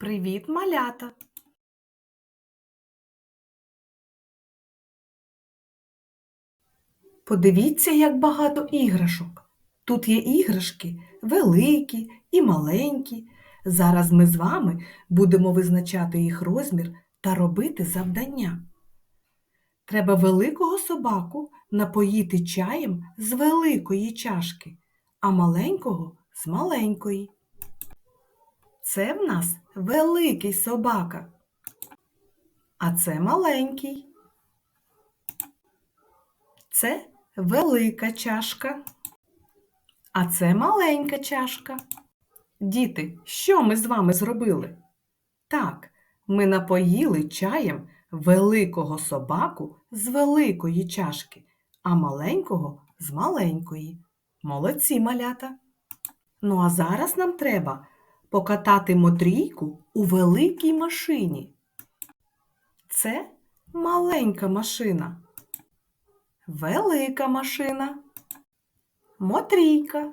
Привіт, малята! Подивіться, як багато іграшок. Тут є іграшки великі і маленькі. Зараз ми з вами будемо визначати їх розмір та робити завдання. Треба великого собаку напоїти чаєм з великої чашки, а маленького з маленької. Це в нас великий собака, а це маленький. Це велика чашка, а це маленька чашка. Діти, що ми з вами зробили? Так, ми напоїли чаєм великого собаку з великої чашки, а маленького з маленької. Молодці малята. Ну а зараз нам треба покатати мотрійку у великій машині. Це маленька машина. Велика машина. Мотрійка.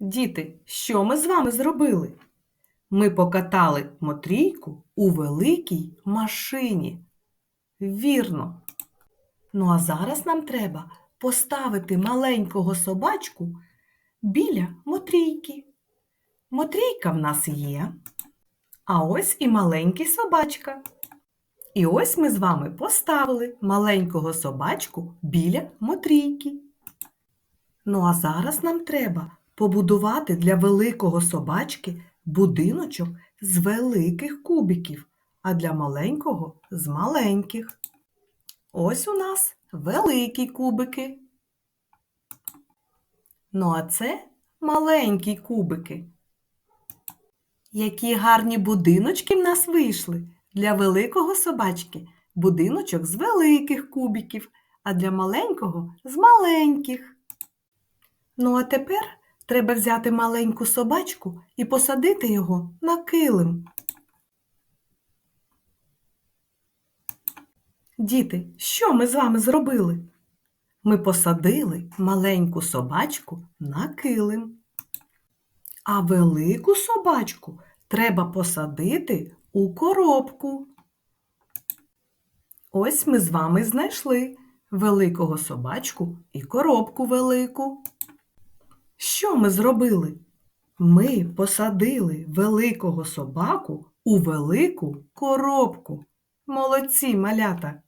Діти, що ми з вами зробили? Ми покатали мотрійку у великій машині. Вірно. Ну а зараз нам треба поставити маленького собачку біля мотрійки. Мотрійка в нас є. А ось і маленький собачка. І ось ми з вами поставили маленького собачку біля мотрійки. Ну а зараз нам треба побудувати для великого собачки будиночок з великих кубиків, а для маленького з маленьких. Ось у нас великі кубики. Ну а це маленькі кубики. Які гарні будиночки в нас вийшли. Для великого собачки будиночок з великих кубиків, а для маленького з маленьких. Ну, а тепер треба взяти маленьку собачку і посадити його на килим. Діти, що ми з вами зробили? Ми посадили маленьку собачку на килим. А велику собачку треба посадити у коробку. Ось ми з вами знайшли великого собачку і коробку велику. Що ми зробили? Ми посадили великого собаку у велику коробку. Молодці малята!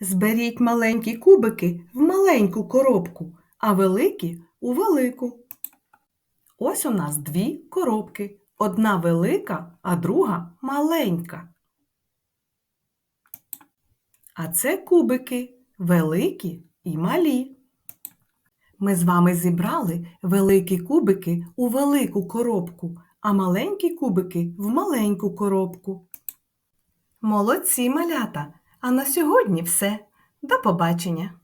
Зберіть маленькі кубики в маленьку коробку, а великі у велику. Ось у нас дві коробки. Одна велика, а друга маленька. А це кубики великі і малі. Ми з вами зібрали великі кубики у велику коробку, а маленькі кубики в маленьку коробку. Молодці малята! А на сьогодні все. До побачення!